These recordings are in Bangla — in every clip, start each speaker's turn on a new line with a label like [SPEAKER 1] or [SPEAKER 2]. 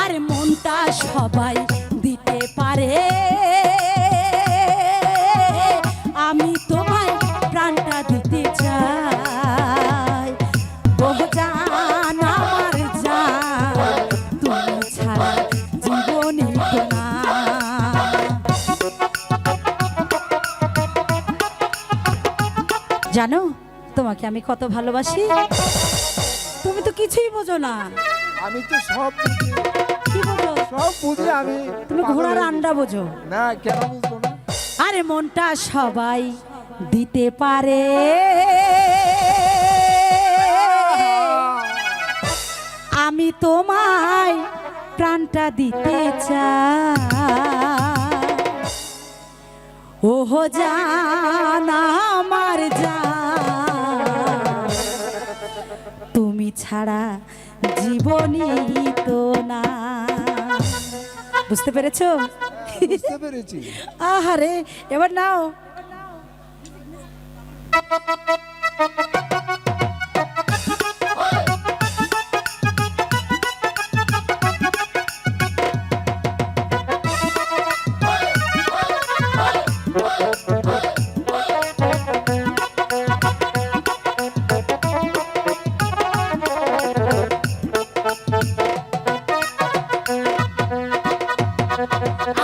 [SPEAKER 1] আর মনটা সবাই দিতে পারে। আমি তোমায় প্রাণটা দিতে চাই। ও আমার জান, তুমি ছাড়া জীবনে জানো, তোমাকে আমি কত ভালোবাসি? তুমি তো কিছুই বোঝো না।
[SPEAKER 2] আমি তো সব বুঝি আমি
[SPEAKER 1] তুমি ঘোড়ার আন্ডা বোঝো।
[SPEAKER 2] না কেন বুঝব না?
[SPEAKER 1] আরে মনটা সবাই দিতে পারে। আমি তোমায় প্রাণটা দিতে চাই। ওহো জান আমার যা তুমি ছাড়া জীবনই তো না। বুঝতে পেরেছো
[SPEAKER 2] বুঝতে পেরেছি
[SPEAKER 1] আহারে এবার নাও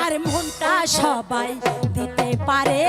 [SPEAKER 1] আর মনটা সবাই দিতে পারে।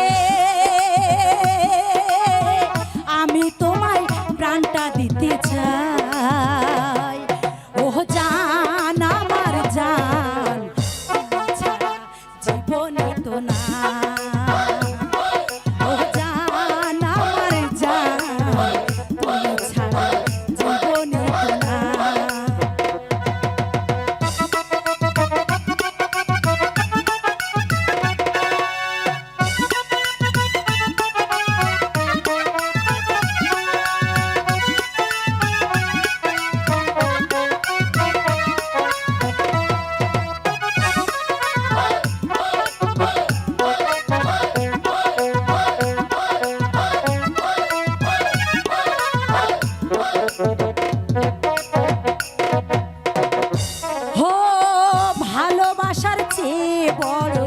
[SPEAKER 1] চেয়ে বড়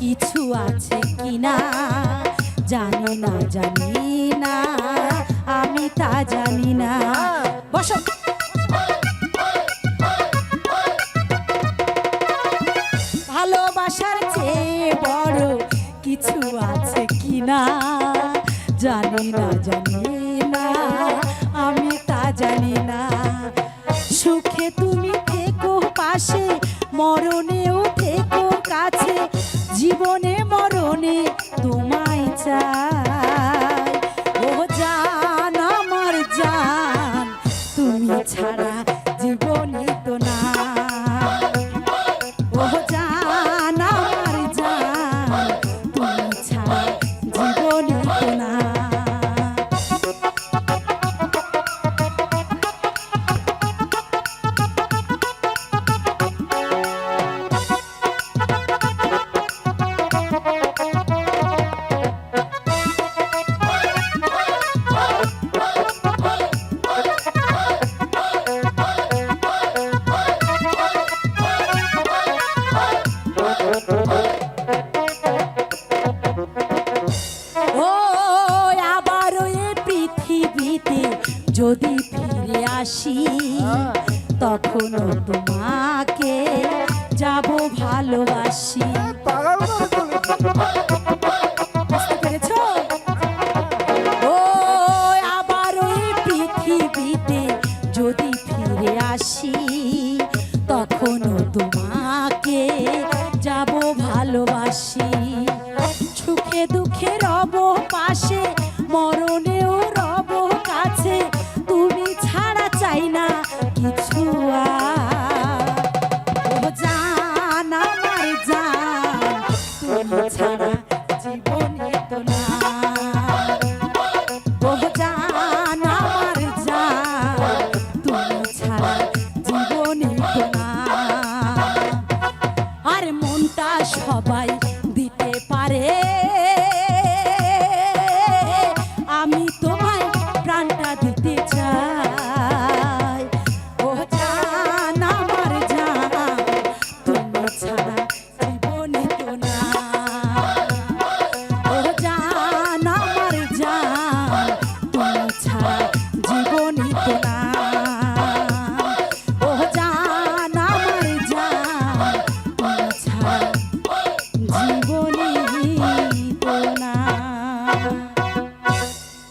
[SPEAKER 1] কিছু আছে কিনা? জানি না জানি না, আমি তা জানি না। বসো। ভালোবাসার চেয়ে বড় কিছু আছে কিনা? জানি না জানি না, আমি তা জানি না। সুখে তুমি থেকো পাশে, মরণেও চাই। ও জান আমার জান তুমি ছাড়া জীবনই তো না ভালোবাসি। পৃথিবীতে যদি ফিরে আসি তখনও তোমাকে যাব ভালোবাসি। সুখে মরণেও